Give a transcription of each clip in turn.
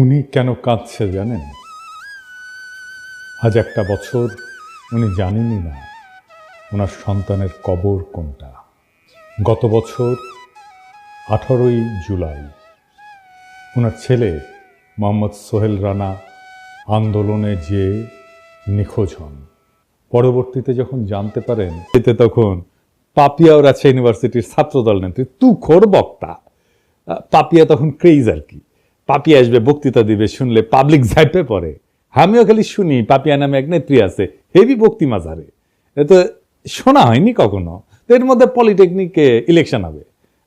উনি কেন কাঁদছে জানেন? আজ একটা বছর উনি জানেনই না ওনার সন্তানের কবর কোনটা। গত বছর আঠারোই জুলাই ওনার ছেলে মোহাম্মদ সোহেল রানা আন্দোলনে যে নিখোঁজ হন। পরবর্তীতে যখন জানতে পারেন এতে তখন পাপিয়া ও রাজশাহী ইউনিভার্সিটির ছাত্রদল নেত্রী তুখোর বক্তা। আহ, পাপিয়া তখন ক্রেজ আর কি। পাপিয়া আসবে, বক্তৃতা দিবে, শুনলে পাবলিক ঝাইপে পড়ে। আমিও খালি শুনি পাপিয়া নামে এক নেত্রী আছে হেভি বক্তি মাঝারে। এ তো শোনা হয়নি কখনো। তো এর মধ্যে পলিটেকনিকে ইলেকশন হবে।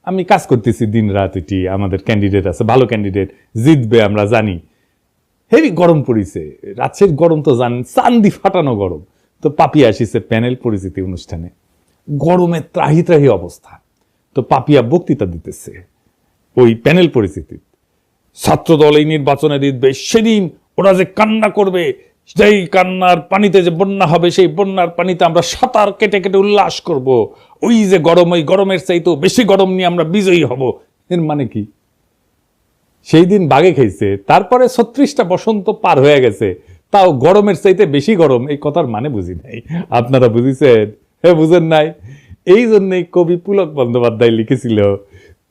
আমি কাজ করতেছি দিন রাত এটি, আমাদের ক্যান্ডিডেট আছে, ভালো ক্যান্ডিডেট জিতবে আমরা জানি। হেভি গরম পড়িছে রাজশাহীর গরম তো জানেন, চান্দি ফাটানো গরম। তো পাপিয়া আসিছে প্যানেল পরিচিতি অনুষ্ঠানে। গরমে ত্রাহি ত্রাহি অবস্থা। তো পাপিয়া বক্তৃতা দিতেছে, ওই প্যানেল পরিস্থিতি ছাত্র দল এই নির্বাচনে জিতবে, সেদিন ওরা যে কান্না করবে সেই কান্নার পানিতে যে বন্যা হবে, সেই বন্যার পানিতে আমরা সাঁতার কেটে কেটে উল্লাস করব। ওই যে গরম, ওই গরমের চাইতেও বেশি গরম নিয়ে আমরা বিজয়ী হব। এর মানে কি? সেই দিন বাগে খেয়েছে, তারপরে ছত্রিশটা বসন্ত পার হয়ে গেছে। তাও গরমের চাইতে বেশি গরম, এই কথার মানে বুঝি নাই। আপনারা বুঝিছেন? হ্যাঁ বুঝেন নাই? এই জন্যই কবি পুলক বন্দ্যোপাধ্যায় লিখেছিল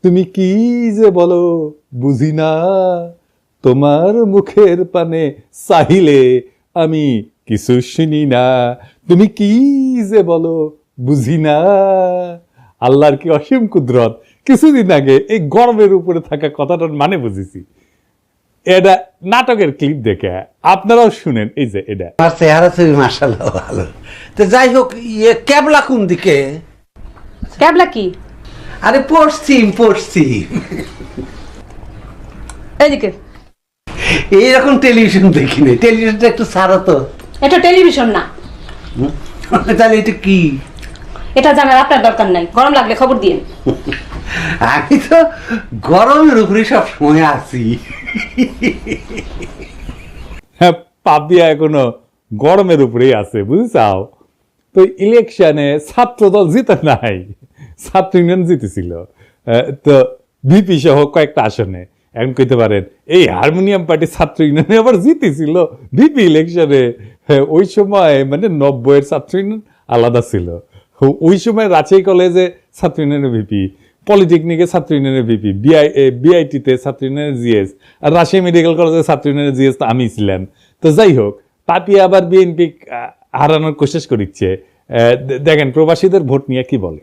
তুমি কি যে বলো বুঝি না? তোমার মুখের পানে চাহিলে আমি কিছু শুনি না। তুমি কি যে বলো বুঝি না? আল্লাহর কি অসীম কুদরত? কিছুদিন আগে এই গরমের উপরে থাকা কথাটার মানে বুঝেছি। এটা নাটকের ক্লিপ দেখে আপনারাও শুনেন এই যে এটা। আমার চেহারা ছবি মার্শাল্লাহ ভালো। তো যাই হোক ইয়ে ক্যাবলা কোন দিকে? ক্যাবলা কি? আরে পশ্চিম পশ্চিম এইদিকে এইরকম টেলিভিশন দেখিনি। টেলিভিশনটা একটু সারো তো। এটা টেলিভিশন না? তাহলে এটা কি? এটা জানার আপনার দরকার নাই। গরম লাগলে খবর দিন আমি তো গরমের উপরে সব সময় আছি। হ্যাঁ পাপিয়া এখনও গরমের উপরেই আছে বুঝছাও? তো ইলেকশনে ছাত্রদল জিতে নাই। ছাত্র ইউনিয়ন জিতেছিল তো ভিপি সহ কয়েকটা আসনে। এখন কইতে পারেন, এই হারমোনিয়াম পার্টি ছাত্র ইউনিয়নে আবার জিতেছিল। ভিপি ইলেকশনে ওই সময় মানে নব্বইয়ের ছাত্র ইউনিয়ন আলাদা ছিল। ওই সময় রাজশাহী কলেজে ছাত্র ইউনিয়নের ভিপি পলিটেকনিকে ছাত্র ইউনিয়নের ভিপি বিআই বিআইটিতে ছাত্র ইউনিয়নের জিএস, আর রাজশাহী মেডিকেল কলেজে ছাত্র ইউনিয়নের জিএস তো আমি ছিলাম। তো যাই হোক, পাপিয়া আবার বিএনপি হারানোর কোशिশ করিচ্ছে। দেখেন, প্রবাসীদের ভোট নিয়ে কি বলে?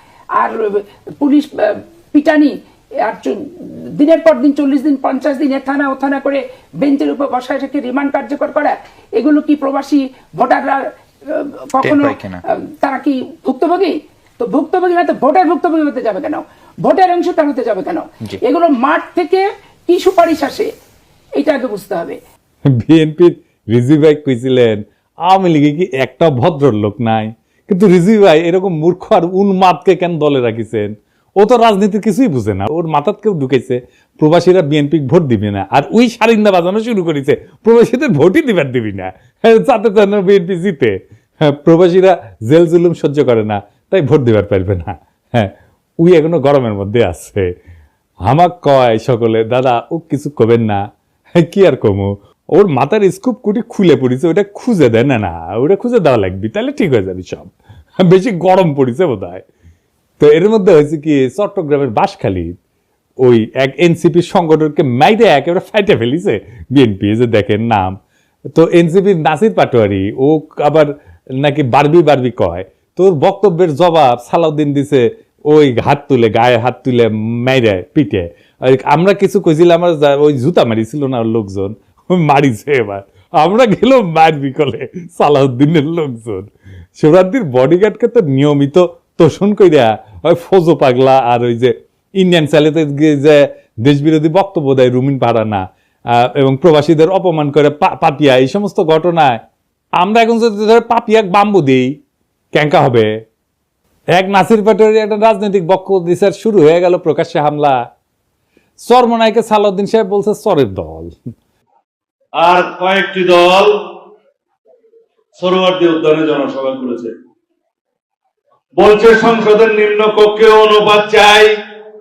আর পুলিশ পিটানি আর দিনের পর দিন চল্লিশ দিন পঞ্চাশ দিন এ থানা ও থানা করে বেঞ্চের উপর বসায় রেখে রিমান্ড কার্যকর করা এগুলো কি প্রবাসী ভোটাররা কখনো? তারা কি ভুক্তভোগী? তো ভুক্তভোগী না তো ভোটের ভুক্তভোগী হতে যাবে কেন? ভোটার অংশ তার হতে যাবে কেন। এগুলো মাঠ থেকে কি সুপারিশ আসে? এটা আগে বুঝতে হবে। বিএনপির রিজি ভাই কইছিলেন আওয়ামী লীগে কি একটা ভদ্রলোক নাই? কিন্তু রিজি ভাই এরকম মূর্খ আর উন্মাদকে কেন দলে রাখিছেন? ও তো রাজনীতির কিছুই বুঝে না। ওর মাথাত কেউ ঢুকেছে প্রবাসীরা বিএনপি ভোট দিবে না। আর ওই সারিন্দা বাজানো শুরু করেছে প্রবাসীদের ভোটই দিবার দিবি না। হ্যাঁ, যাতে যেন বিএনপি জিতে। হ্যাঁ, প্রবাসীরা জেল জুলুম সহ্য করে না তাই ভোট দিবার পারবে না। হ্যাঁ উই এখনও গরমের মধ্যে আছে। আমাক কয় সকলে দাদা ও কিছু কবেন না? হ্যাঁ, কি আর কমু? ওর মাথার স্কুপ কুটি খুলে পড়েছে ওটা খুঁজে দেয় না না ওটা খুঁজে দেওয়া লাগবে তাহলে ঠিক হয়ে যাবে সব। বেশি গরম পড়েছে বোধ তো এর মধ্যে হয়েছে কি, চট্টগ্রামের বাসখালী ওই এক এনসিপি সংগঠনকে মাইরে একেবারে ফাইটে ফেলিছে বিএনপি যে দেখেন নাম। তো এনসিপির নাসির পাটোয়ারি, ও আবার নাকি বারবি বারবি কয়, তোর বক্তব্যের জবাব সালাউদ্দিন দিছে, ওই হাত তুলে, গায়ে হাত তুলে মাইরে, পিটে। আমরা কিছু কইছিলাম, আমার ওই জুতা মারিছিল না লোকজন, মারিছে এবার। আমরা গেলাম মারবি কলে, সালাউদ্দিনের লোকজন। শিবরাত্রির বডিগার্ডকে তো নিয়মিত তোষণ কইরা ওই ফজো পাগলা আর ওই যে ইন্ডিয়ান স্যালেতে যে দেশ বিরোধী বক্তব্য দেয় রুমিন পাড়া না এবং প্রবাসীদের অপমান করে পাপিয়া, এই সমস্ত ঘটনায় আমরা এখন যদি ধরে পাপিয়া বাম্বু দিই, ক্যাঙ্কা হবে। এক নাসির পাটোয়ারি একটা রাজনৈতিক বক্ষ দিশার শুরু হয়ে গেল প্রকাশ্যে হামলা। চরমনাইকে সালাউদ্দিন সাহেব বলছে, চরের দল। আর কয়েকটি দল সরোয়ার্দী উদ্যানে জনসভা করেছে। বলছে, সংসদের নিম্ন কক্ষে অনুপাত চাই,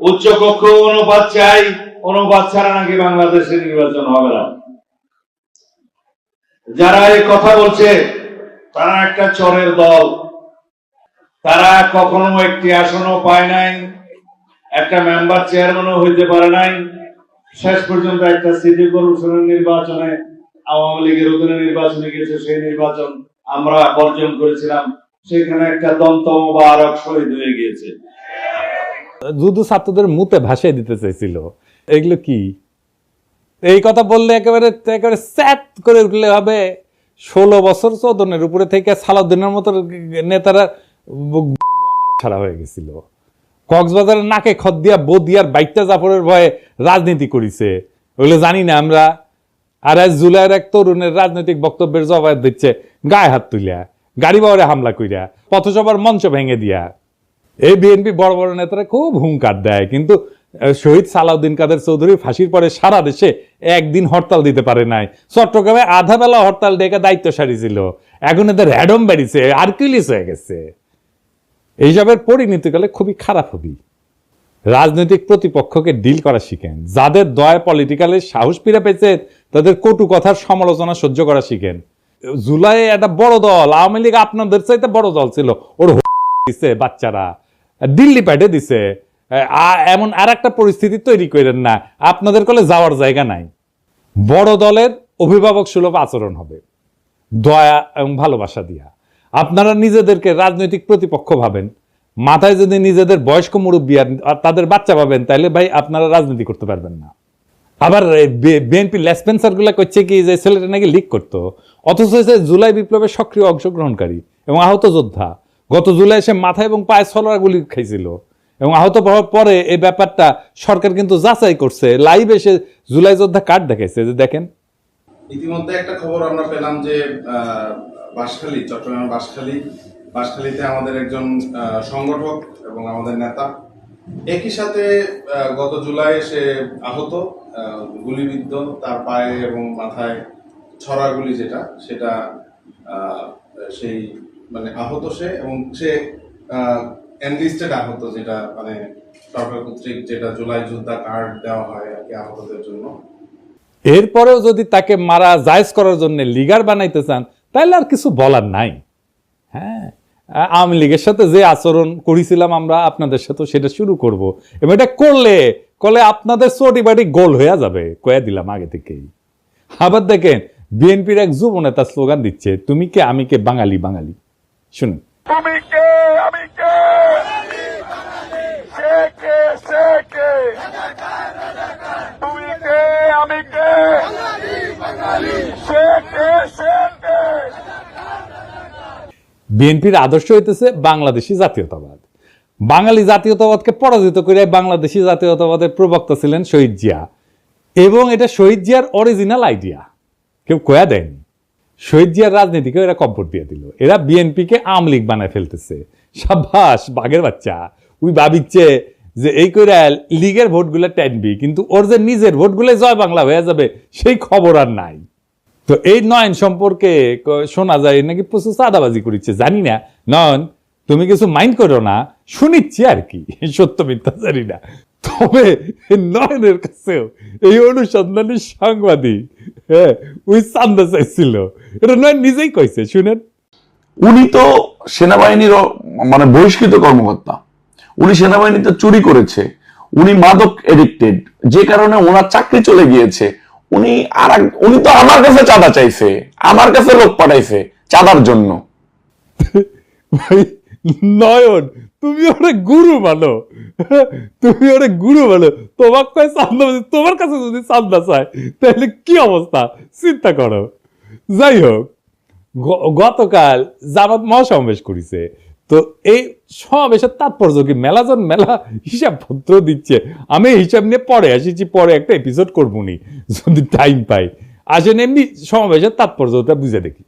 উচ্চ কক্ষ অনুপাত চাই অনুপাত ছাড়া নাকি বাংলাদেশে নির্বাচন হবে না। যারা এই কথা বলছে, তারা একটা চরের দল। তারা কখনো একটি আসনও পায় নাই, একটা মেম্বার চেয়ারম্যানও হইতে পারে নাই। শেষ পর্যন্ত একটা সিটি কর্পোরেশনের নির্বাচনে আওয়ামী লীগের অধীনে নির্বাচনে গেছে সেই নির্বাচন আমরা বর্জন করেছিলাম। সেখানে একটা দন্ত মোবারক শহীদ হয়ে গিয়েছে। যুদ্ধ ছাত্রদের মুতে ভাসিয়ে দিতে চাইছিল এগুলো কি? এই কথা বললে একেবারে একেবারে স্যাট করে উঠলে হবে। ষোলো বছর চোদনের উপরে থেকে সালাউদ্দিনের মতো নেতারা ছাড়া হয়ে গেছিল। কক্সবাজারের নাকে খদ দিয়া বদিয়ার বাইকটা জাফরের ভয়ে রাজনীতি করিছে। ওগুলো জানি না আমরা। আর আজ জুলাইয়ের এক তরুণের রাজনৈতিক বক্তব্যের জবাব দিচ্ছে, গায়ে হাত তুলিয়া, গাড়ি বাওয়ারে হামলা কইরা, পথসভার মঞ্চ ভেঙে দিয়া। এই বিএনপি বড় বড় নেতারা খুব হুঙ্কার দেয়, কিন্তু শহীদ সালাউদ্দিন কাদের চৌধুরী ফাঁসির পরে সারা দেশে একদিন হরতাল দিতে পারে নাই। চট্টগ্রামে আধা বেলা হরতাল ডেকে দায়িত্ব সারিছিল। এখন এদের হ্যাডম বেরিয়েছে আর্কিলিস হয়ে গেছে। এইসবের পরিণতিকালে খুবই খারাপ হবি। রাজনৈতিক প্রতিপক্ষকে ডিল করা শিখেন। যাদের দয়া পলিটিক্যালে সাহস ফিরে পেয়েছে, তাদের কটু কথার সমালোচনা সহ্য করা শিখেন। জুলাই একটা বড় দল, আওয়ামী লীগ আপনাদের চাইতে বড় দল ছিল। ওর দিছে বাচ্চারা, দিল্লি পাঠে দিছে। এমন আর একটা পরিস্থিতি তৈরি করেন না। আপনাদের কলে যাওয়ার জায়গা নাই। বড় দলের অভিভাবক সুলভ আচরণ হবে। দয়া এবং ভালোবাসা দিয়া। আপনারা নিজেদেরকে রাজনৈতিক প্রতিপক্ষ ভাবেন। মাথায় যদি নিজেদের বয়স্ক মুরব্বী আর তাদের বাচ্চা পাবেন তাহলে ভাই আপনারা রাজনীতি করতে পারবেন না। আবার বিএনপি লেসপেন্সারগুলা করছে কি যে ছেলেটা নাকি লিক করতো? অথচ সে জুলাই বিপ্লবের সক্রিয় অংশগ্রহণকারী এবং আহত যোদ্ধা। গত জুলাই সে মাথা এবং পায়ে ছলরা গুলি খাইছিল এবং আহত হওয়ার পরে এই ব্যাপারটা সরকার কিন্তু যাচাই করছে। লাইভ এসে জুলাই যোদ্ধা কার্ড দেখাইছে যে দেখেন। ইতিমধ্যে একটা খবর আমরা পেলাম যে আহ, বাঁশখালী চট্টগ্রামের বাঁশখালী বাঁশখালীতে আমাদের একজন সংগঠক এবং আমাদের নেতা। একই সাথে গত জুলাই সে আহত আহ, গুলিবিদ্ধ তার পায়ে এবং মাথায় ছড়া গুলি যেটা সেটা সেই মানে আহত সে এবং সে এনলিস্টেড আহত যেটা মানে সরকার কর্তৃক যেটা জুলাই যোদ্ধা কার্ড দেওয়া হয় আর কি আহতদের জন্য। এরপরেও যদি তাকে মারা জায়জ করার জন্য লিগার বানাইতে চান তাহলে আর কিছু বলার নাই। হ্যাঁ। আওয়ামী লীগের সাথে যে আচরণ করেছিলাম আমরা আপনাদের সাথে, সেটা শুরু করব। এবং এটা করলে করলে আপনাদের চটি বাড়ি গোল হয়ে যাবে। কয়ে দিলাম আগে থেকেই। আবার দেখেন, বিএনপির এক যুব নেতা স্লোগান দিচ্ছে, তুমি কে? আমি কে? বাঙালি বাঙালি। শুনুন তুমি কে আমি কে সে কে সে কে তুমি কে আমি কে সে কে সে কে বিএনপির আদর্শ হইতেছে বাংলাদেশি জাতীয়তাবাদ। বাঙালি জাতীয়তাবাদকে পরাজিত করে বাংলাদেশি জাতীয়তাবাদের প্রবক্তা ছিলেন শহীদ জিয়া। এবং এটা শহীদ জিয়ার অরিজিনাল আইডিয়া কেউ কয়া দেয়নি। শহীদ জিয়ার রাজনীতিকে এরা কম্পোর্ট দিয়ে দিল। এরা বিএনপিকে লীগ বানায় ফেলতেছে। সাবাস বাঘের বাচ্চা। উই ভাবিচ্ছে যে এই করে লীগের ভোটগুলো টানবি, কিন্তু ওর যে নিজের ভোটগুলো জয় বাংলা হয়ে যাবে, সেই খবর আর নাই। তো এই নয়ন সম্পর্কে শোনা যায় নাকি প্রচুর চাঁদাবাজি করেছে জানি না। নয়ন, তুমি কিছু মাইন্ড করো না, শুনিচ্ছি আর কি, সত্য মিথ্যা জানি না। তবে নয়নের কাছেও এই অনুসন্ধানী সাংবাদিক হ্যাঁ ওই চান্দা চাইছিল। এটা নয়ন নিজেই কইছে, শুনেন। উনি তো সেনাবাহিনীর মানে বহিষ্কৃত কর্মকর্তা। উনি সেনাবাহিনীতে চুরি করেছে। উনি মাদক এডিক্টেড যে কারণে ওনার চাকরি চলে গিয়েছে। উনি আর উনি তো আমার কাছে চাঁদা চাইছে। আমার কাছে লোক পাঠাইছে চাঁদার জন্য। নয়ন, তুমি ওরে গুরু মানো তুমি ওরে গুরু মানো তোমার কয় চান্দা তোমার কাছে যদি চান্দা চায়, তাহলে কি অবস্থা? চিন্তা করো। যাই হোক গতকাল জামাত মহাসমাবেশ করেছে। তো এই সমাবেশের তাৎপর্য কি? মেলাজন মেলা হিসাবপত্র দিচ্ছে। আমি হিসাব নিয়ে পরে আসিছি, পরে একটা এপিসোড করবনি যদি টাইম পাই। আসেন এমনি সমাবেশের তাৎপর্যটা বুঝে দেখি।